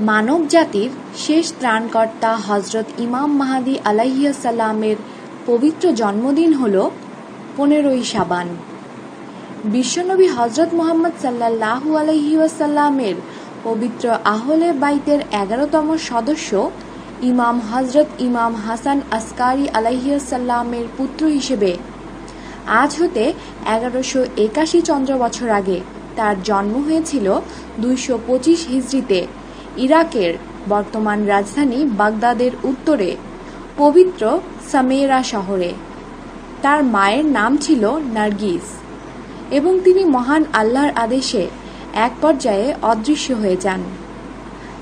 মানব জাতির শেষ ত্রাণকর্তা হজরত ইমাম মাহাদি আলাইসাল্লামের পবিত্র জন্মদিন হল পনেরোই সাবান বিশ্বনবী হজরত মোহাম্মদ সাল্লাহু আলহিউসাল্লামের পবিত্র আহলে বাইতের এগারোতম সদস্য ইমাম হজরত ইমাম হাসান আসকারি আলাইসাল্লামের পুত্র হিসেবে। আজ হতে এগারোশো একাশি চন্দ্র বছর আগে তার জন্ম হয়েছিল দুইশো পঁচিশ হিজড়িতে। ইরাকের বর্তমান রাজধানী বাগদাদের উত্তরে পবিত্র সামেরা শহরে। তার মায়ের নাম ছিল নার্গিস এবং তিনি মহান আল্লাহর আদেশে এক পর্যায়ে অদৃশ্য হয়ে যান।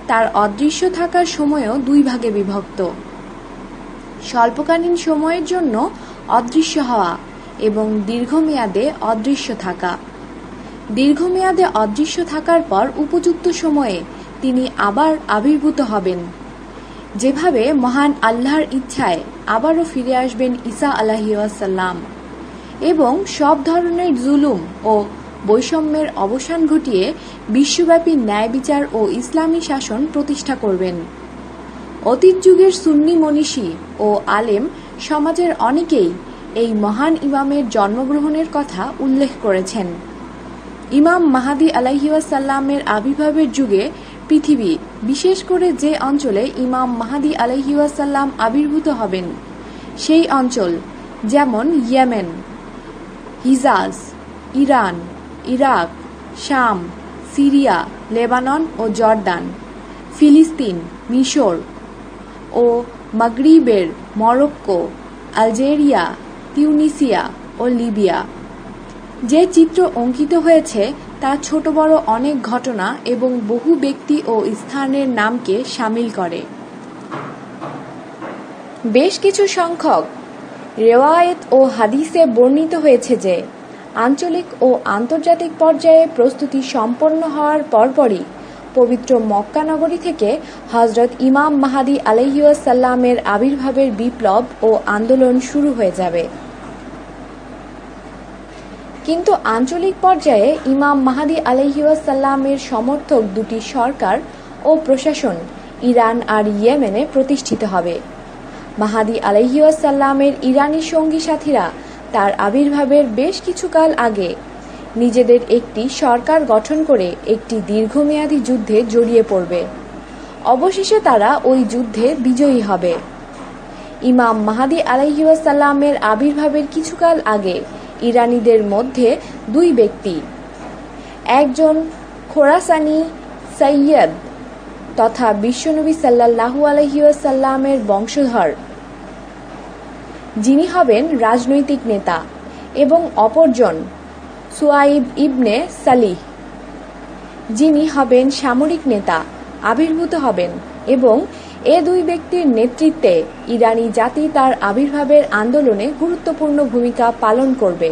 তার অদৃশ্য থাকার সময়ও দুই ভাগে বিভক্ত। স্বল্পকালীন সময়ের জন্য অদৃশ্য হওয়া এবং দীর্ঘমেয়াদে অদৃশ্য থাকা। দীর্ঘমেয়াদে অদৃশ্য থাকার পর উপযুক্ত সময়ে তিনি আবার আবির্ভূত হবেন। যেভাবে মহান আল্লাহর ইচ্ছায় আবারও ফিরে আসবেন ঈসা আলাহিউসাল্লাম এবং সব ধরনের জুলুম ও বৈষম্যের অবসান ঘটিয়ে বিশ্বব্যাপী ন্যায় বিচার ও ইসলামী শাসন প্রতিষ্ঠা করবেন। অতীত যুগের সুন্নি মনীষী ও আলেম সমাজের অনেকেই এই মহান ইমামের জন্মগ্রহণের কথা উল্লেখ করেছেন। ইমাম মাহাদি আলাইহিউসাল্লামের আবির্ভাবের যুগে পৃথিবী, বিশেষ করে যে অঞ্চলে ইমাম মাহাদি আলাইহিউসাল্লাম আবির্ভূত হবেন, সেই অঞ্চল যেমন ইয়েমেন, হিজাজ, ইরান, ইরাক, শাম, সিরিয়া, লেবানন ও জর্দান, ফিলিস্তিন, মিশর ও মাগরিবের মরক্কো, আলজেরিয়া, তিউনিসিয়া ও লিবিয়া। যে চিত্র অঙ্কিত হয়েছে তা ছোট বড় অনেক ঘটনা এবং বহু ব্যক্তি ও স্থানের নামকে সামিল করে। বেশ কিছু সংখ্যক রেওয়ায়েত ও হাদিসে বর্ণিত হয়েছে যে, আঞ্চলিক ও আন্তর্জাতিক পর্যায়ে প্রস্তুতি সম্পন্ন হওয়ার পরপরই পবিত্র মক্কা নগরী থেকে হজরত ইমাম মাহাদি আলহিউসাল্লামের আবির্ভাবের বিপ্লব ও আন্দোলন শুরু হয়ে যাবে। কিন্তু আঞ্চলিক পর্যায়ে ইমাম মাহাদি আলহিউসাল্লামের সমর্থক দুটি সরকার ও প্রশাসন ইরান আর ইয়েমেনে প্রতিষ্ঠিত হবে। মাহাদি আলহিউসাল্লামের ইরানি সঙ্গী সাথীরা তার আবির্ভাবের বেশ কিছুকাল আগে নিজেদের একটি সরকার গঠন করে একটি দীর্ঘমেয়াদী যুদ্ধে জড়িয়ে পড়বে। অবশেষে তারা ওই যুদ্ধে বিজয়ী হবে। ইমাম মাহাদি আলাইসাল্লামের আবির্ভাবের কিছুকাল আগে ইরানিদের মধ্যে দুই ব্যক্তি। একজন খোরাসানি সৈয়দ তথা বিশ্বনবী সাল্লাহু আলহিউসাল্লামের বংশধর। যিনি হবেন রাজনৈতিক নেতা এবং অপরজন সুয়াইব ইবনে সালিহ। যিনি হবেন সামরিক নেতা, আবির্ভূত হবেন এবং এ দুই ব্যক্তির নেতৃত্বে ইরানি জাতি তার আবির্ভাবের আন্দোলনে গুরুত্বপূর্ণ ভূমিকা পালন করবে।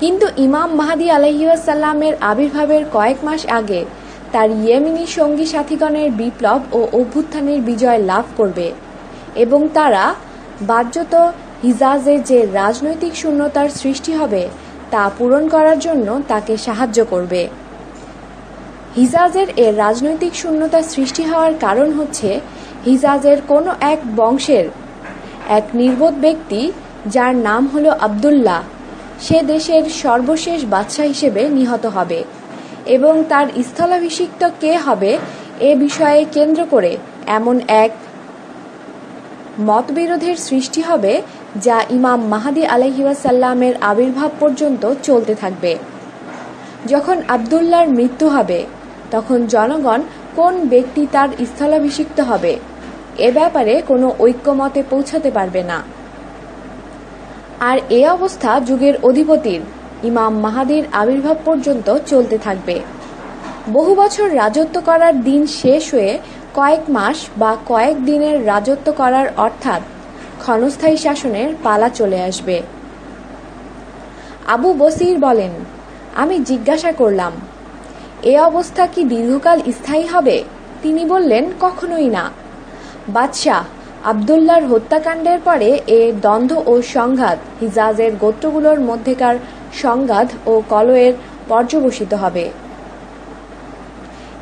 কিন্তু ইমাম মাহাদি আলহিউসাল্লামের আবির্ভাবের কয়েক মাস আগে তার ইয়েমিনি সঙ্গী সাথীগণের বিপ্লব ও অভ্যুত্থানের বিজয় লাভ করবে এবং তারা বাহ্যত হিজাজে যে রাজনৈতিক শূন্যতার সৃষ্টি হবে তা পূরণ করার জন্য তাকে সাহায্য করবে। হিজাজের এর রাজনৈতিক শূন্যতা সৃষ্টি হওয়ার কারণ হচ্ছে হিজাজের কোনো এক বংশের এক নির্বোধ ব্যক্তি যার নাম হলো আবদুল্লাহ। সে দেশের সর্বশেষ বাদশাহ হিসেবে নিহত হবে এবং তার স্থলাভিষিক্ত কে হবে এ বিষয়ে কেন্দ্র করে এমন এক মতবিরোধের সৃষ্টি হবে যা ইমাম মাহাদি আলহিউসাল্লামের আবির্ভাব পর্যন্ত চলতে থাকবে। যখন আবদুল্লার মৃত্যু হবে তখন জনগণ কোন ব্যক্তি তার স্থলাভিষিক্ত হবে? এ ব্যাপারে কোনো ঐক্যমতে পৌঁছাতে পারবে না। আর এ অবস্থা যুগের অধিপতির। ইমাম মাহাদির আবির্ভাব পর্যন্ত চলতে থাকবে। বহু বছর রাজত্ব করার দিন শেষ হয়ে কয়েক মাস বা কয়েক দিনের রাজত্ব করার অর্থাৎ ক্ষণস্থায়ী শাসনের পালা চলে আসবে। আবু বসির বলেন, আমি জিজ্ঞাসা করলাম এ অবস্থা কি দীর্ঘকাল স্থায়ী হবে? তিনি বললেন, কখনোই না। বাদশাহ আবদুল্লার হত্যাকাণ্ডের পরে এ দ্বন্দ্ব ও সংঘাত, হিজাজের গোত্রগুলোর মধ্যেকার সংঘাত ও কলয়ের পর্যবসিত হবে।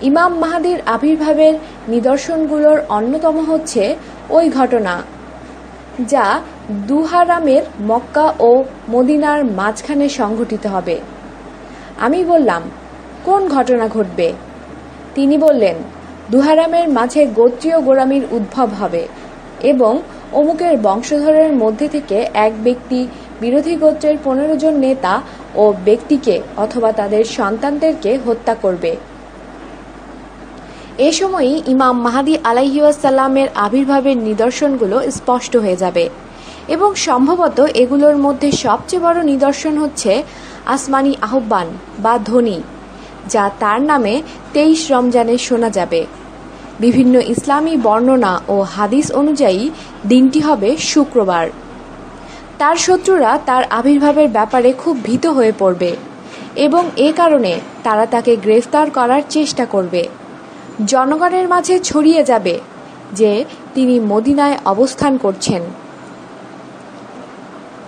ইমাম মাহাদির আবির্ভাবের নিদর্শনগুলোর অন্যতম হচ্ছে ওই ঘটনা, যা দুহারামের মক্কা ও মদিনার মাঝখানে সংঘটিত হবে। আমি বললাম কোন ঘটনা ঘটবে? তিনি বললেন, দুহারামের মাঝে গোত্রীয় গোড়ামির উদ্ভব হবে এবং অমুকের বংশধরের মধ্যে থেকে এক ব্যক্তি বিরোধী গোত্রের পনেরো জন নেতা ও ব্যক্তিকে অথবা তাদের সন্তানদেরকে হত্যা করবে। এ সময়ই ইমাম মাহাদি আলাইহিউসাল্লামের আবির্ভাবের নিদর্শনগুলো স্পষ্ট হয়ে যাবে এবং সম্ভবত এগুলোর মধ্যে সবচেয়ে বড় নিদর্শন হচ্ছে আসমানি আহ্বান বা ধ্বনি। যা তার নামে তেইশ রমজানে শোনা যাবে। বিভিন্ন ইসলামী বর্ণনা ও হাদিস অনুযায়ী দিনটি হবে শুক্রবার। তার শত্রুরা তার আবির্ভাবের ব্যাপারে খুব ভীত হয়ে পড়বে এবং এ কারণে তারা তাকে গ্রেফতার করার চেষ্টা করবে। জনগণের মাঝে ছড়িয়ে যাবে যে তিনি মদিনায় অবস্থান করছেন।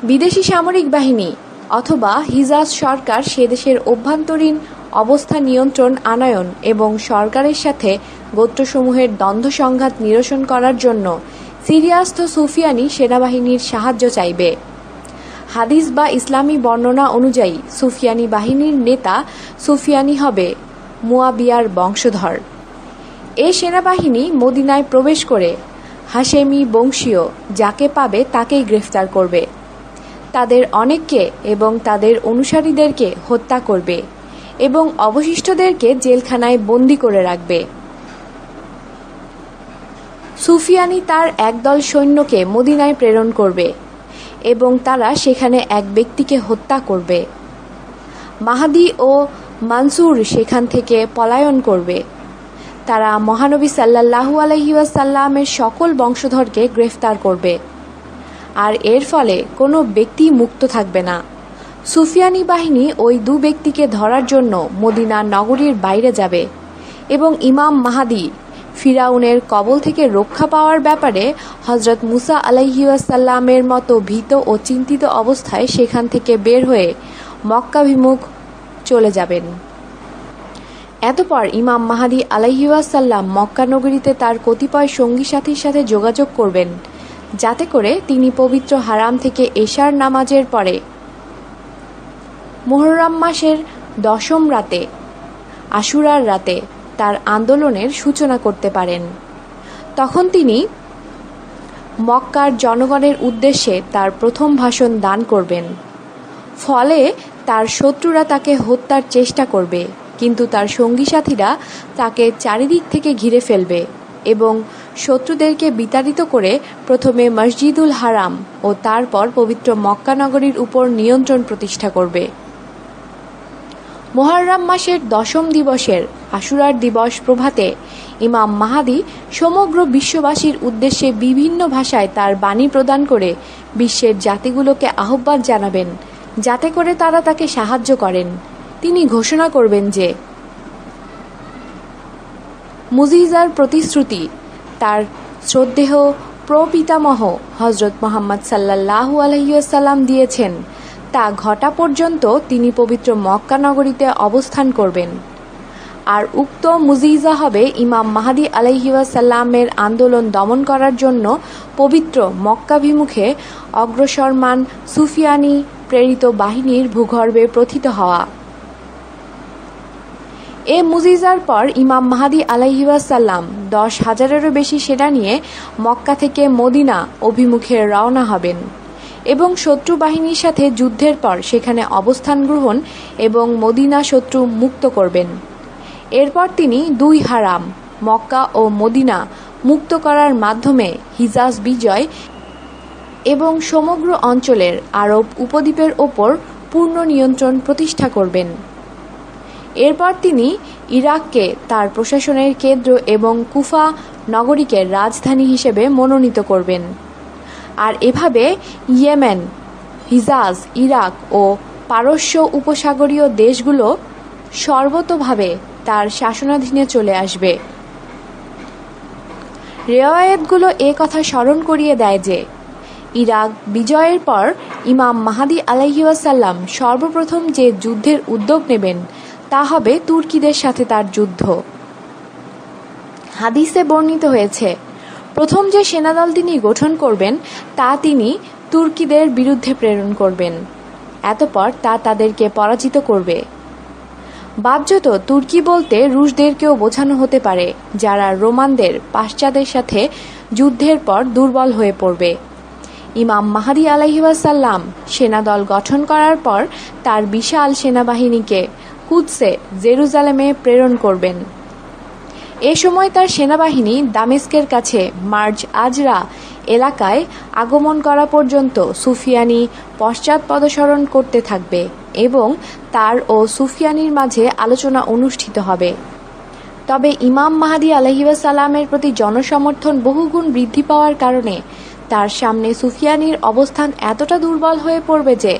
বিদেশি সামরিক বাহিনী অথবা হিজাজ সরকার সে দেশের অভ্যন্তরীণ অবস্থা নিয়ন্ত্রণ, আনয়ন এবং সরকারের সাথে গোত্রসমূহের দ্বন্দ্ব সংঘাত নিরসন করার জন্য সিরিয়াস্থ সুফিয়ানি সেনাবাহিনীর সাহায্য চাইবে। হাদিস বা ইসলামী বর্ণনা অনুযায়ী সুফিয়ানি বাহিনীর নেতা সুফিয়ানি হবে মুয়াবিয়ার বংশধর। এ সেনাবাহিনী মদিনায় প্রবেশ করে হাশেমি বংশীয় যাকে পাবে তাকেই গ্রেফতার করবে। তাদের অনেককে এবং তাদের অনুসারীদেরকে হত্যা করবে। এবং অবশিষ্টদেরকে জেলখানায় বন্দি করে রাখবে। সুফিয়ানি তার একদল সৈন্যকে মদিনায় প্রেরণ করবে এবং তারা সেখানে এক ব্যক্তিকে হত্যা করবে। মাহাদি ও মানসুর সেখান থেকে পলায়ন করবে। তারা মহানবী সাল্লাহু আলহিউসাল্লামের সকল বংশধরকে গ্রেফতার করবে। আর এর ফলে কোনো ব্যক্তি মুক্ত থাকবে না। সুফিয়ানি বাহিনী ওই দু ব্যক্তিকে ধরার জন্য মদিনা নগরীর বাইরে যাবে এবং ইমাম মাহাদি ফিরাউনের কবল থেকে রক্ষা পাওয়ার ব্যাপারে হজরত মুসা আলাইহিউসাল্লামের মতো ভীত ও চিন্তিত অবস্থায় সেখান থেকে বের হয়ে মক্কাভিমুখ চলে যাবেন। এতপর ইমাম মাহাদি আলাইহিউসাল্লাম মক্কা নগরীতে তার কতিপয় সঙ্গী সাথীর সাথে যোগাযোগ করবেন, যাতে করে তিনি পবিত্র হারাম থেকে এশার নামাজের পরে মোহরম মাসের দশম রাতে, আশুরার রাতে তার আন্দোলনের সূচনা করতে পারেন। তখন তিনি মক্কার জনগণের উদ্দেশ্যে তার প্রথম ভাষণ দান করবেন। ফলে তার শত্রুরা তাকে হত্যার চেষ্টা করবে, কিন্তু তার সঙ্গী সাথীরা তাকে চারিদিক থেকে ঘিরে ফেলবে এবং শত্রুদেরকে বিতাড়িত করে প্রথমে মসজিদুল হারাম ও তারপর পবিত্র মক্কানগরীর উপর নিয়ন্ত্রণ প্রতিষ্ঠা করবে। মোহাররাম মাসের দশম দিবসের আশুরার দিবস প্রভাতে ইমাম মাহাদি সমগ্র বিশ্ববাসীর উদ্দেশ্যে বিভিন্ন ভাষায় তার বাণী প্রদান করে বিশ্বের জাতিগুলোকে আহ্বান জানাবেন, যাতে করে তারা তাকে সাহায্য করেন। তিনি ঘোষণা করবেন যে, মুজিজার প্রতিশ্রুতি, তার শ্রদ্ধেহ প্রপিতামহ হজরত মোহাম্মদ সাল্লাহু আলহিউসাল্লাম দিয়েছেন। তা ঘটা পর্যন্ত তিনি পবিত্র মক্কা নগরীতে অবস্থান করবেন। আর উক্ত মুজিজা হবে ইমাম মাহাদি আলহিউসাল্লামের আন্দোলন দমন করার জন্য পবিত্র মক্কাভিমুখে অগ্রসরমান সুফিয়ানি প্রেরিত বাহিনীর ভূগর্ভে প্রথিত হওয়া। এ মুজিজার পর ইমাম মাহাদি আলাইহিসাল্লাম দশ হাজারেরও বেশি সেনা নিয়ে মক্কা থেকে মদিনা অভিমুখে রওনা হবেন। এবং শত্রু বাহিনীর সাথে যুদ্ধের পর সেখানে অবস্থান গ্রহণ এবং মদিনা শত্রু মুক্ত করবেন। এরপর তিনি দুই হারাম, মক্কা ও মদিনা, মুক্ত করার মাধ্যমে হিজাজ বিজয় এবং সমগ্র অঞ্চলের আরব উপদ্বীপের ওপর পূর্ণ নিয়ন্ত্রণ প্রতিষ্ঠা করবেন। এরপর তিনি ইরাককে তার প্রশাসনের কেন্দ্র এবং কুফা নগরীকে রাজধানী হিসেবে মনোনীত করবেন। আর এভাবে ইয়েমেন, হিজাজ, ইরাক ও পারস্য উপসাগরীয় দেশগুলো সর্বতভাবে তার শাসনাধীনে চলে আসবে। রেওয়ায়তগুলো এ কথা স্মরণ করিয়ে দেয় যে, ইরাক বিজয়ের পর ইমাম মাহাদি আলাইসাল্লাম সর্বপ্রথম যে যুদ্ধের উদ্যোগ নেবেন, তা হবে তুর্কিদের সাথে তার যুদ্ধ। হাদিসে বর্ণিত হয়েছে প্রথম যে সেনাদল তিনি গঠন করবেন, তা তিনি তুর্কিদের বিরুদ্ধে প্রেরণ করবেন। এতপর তা তাদেরকে পরাজিত করবে। বাহ্যত তুর্কি বলতে রুশদেরকেও বোঝানো হতে পারে, যারা রোমানদের পাশ্চাত্যের সাথে যুদ্ধের পর দুর্বল হয়ে পড়বে। ইমাম মাহাদি আলাহিবাসাল্লাম সেনাদল গঠন করার পর তার বিশাল সেনাবাহিনীকে কুৎসে জেরুজালেমে প্রেরণ করবেন। এ সময় তার সেনাবাহিনী দামেস্কের কাছে মার্জ আজরা এলাকায় আগমন করা পর্যন্ত সুফিয়ানি পশ্চাৎপদসরণ করতে থাকবে এবং তার ও সুফিয়ানির মাঝে আলোচনা অনুষ্ঠিত হবে। তবে ইমাম মাহাদি আলহিবাসাল্লামের প্রতি জনসমর্থন বহুগুণ বৃদ্ধি পাওয়ার কারণে তার সামনে সুফিয়ানির অবস্থান এতটা দুর্বল হয়ে পড়বে যে,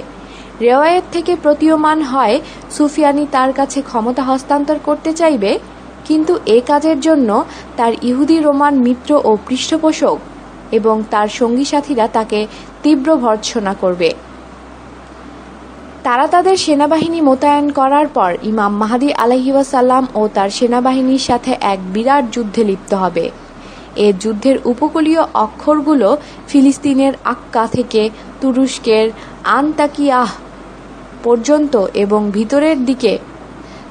রেওয়ায়েত থেকে প্রতীয়মান হয় সুফিয়ানি তার কাছে ক্ষমতা হস্তান্তর করতে চাইবে কিন্তু এ কাজের জন্য তার ইহুদি রোমান মিত্র ও পৃষ্ঠপোষক এবং তার সঙ্গী সাথীরা তাকে তীব্র ভর্ৎসনা করবে। তারা তাদের সেনাবাহিনী মোতায়েন করার পর ইমাম মাহাদি আলহিবাসাল্লাম ও তার সেনাবাহিনীর সাথে এক বিরাট যুদ্ধে লিপ্ত হবে। এ যুদ্ধের উপকূলীয় অক্ষরগুলো ফিলিস্তিনের আক্কা থেকে তুরস্কের আনতাকিয়াহ পর্যন্ত এবং ভিতরের দিকে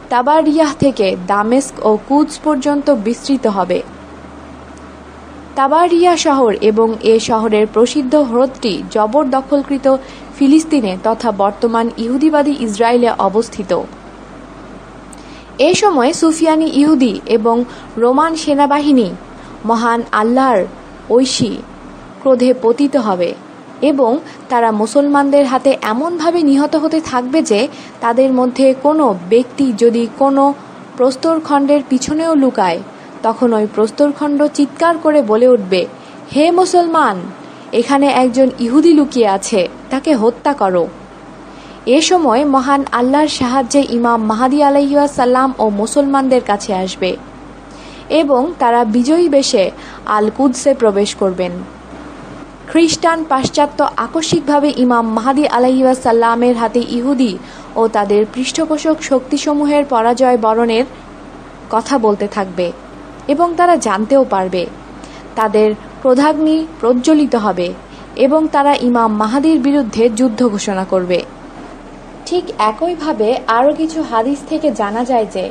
তাবারিয়াহ থেকে দামেস্ক ও কুচ পর্যন্ত বিস্তৃত হবে। তাবারিয়া শহর এবং এ শহরের প্রসিদ্ধ হ্রদটি জবরদখলকৃত ফিলিস্তিনে তথা বর্তমান ইহুদিবাদী ইসরায়েলে অবস্থিত। এ সময় সুফিয়ানি ইহুদি এবং রোমান সেনাবাহিনী মহান আল্লাহর ঐশী ক্রোধে পতিত হবে। এবং তারা মুসলমানদের হাতে এমনভাবে নিহত হতে থাকবে যে তাদের মধ্যে কোনো ব্যক্তি যদি কোনো প্রস্তরখণ্ডের পিছনেও লুকায়, তখন ওই প্রস্তরখণ্ড চিৎকার করে বলে উঠবে, হে মুসলমান, এখানে একজন ইহুদি লুকিয়ে আছে, তাকে হত্যা করো। এ সময় মহান আল্লাহর সাহায্যে ইমাম মাহাদি আলাইসাল্লাম ও মুসলমানদের কাছে আসবে এবং তারা বিজয়ী বেশে আল কুদসে প্রবেশ করবেন। খ্রিস্টান পাশ্চাত্য আকস্মিকভাবে ইমাম মাহাদি আলাইসাল্লামের হাতে ইহুদি ও তাদের পৃষ্ঠপোষক শক্তিসমূহের পরাজয় বরণের কথা বলতে থাকবে এবং তারা জানতেও পারবে। তাদের প্রধাগ্নি প্রজ্বলিত হবে এবং তারা ইমাম মাহাদির বিরুদ্ধে যুদ্ধ ঘোষণা করবে। ঠিক একইভাবে আরও কিছু হাদিস থেকে জানা যায় যে,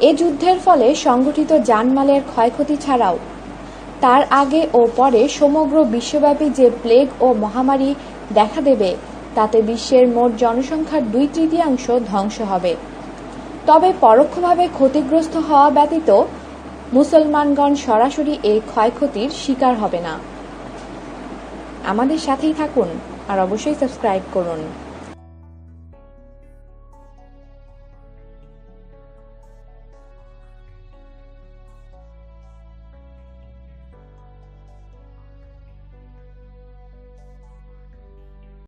এ যুদ্ধের ফলে সংগঠিত জানমালের ক্ষয়ক্ষতি ছাড়াও তার আগে ও পরে সমগ্র বিশ্বব্যাপী যে প্লেগ ও মহামারী দেখা দেবে, তাতে বিশ্বের মোট জনসংখ্যার দুই তৃতীয়াংশ ধ্বংস হবে। তবে পরোক্ষভাবে ক্ষতিগ্রস্ত হওয়া ব্যতীত মুসলমানগণ সরাসরি এই ক্ষয়ক্ষতির শিকার হবে না। আমাদের সাথেই থাকুন আর অবশ্যই সাবস্ক্রাইব করুন।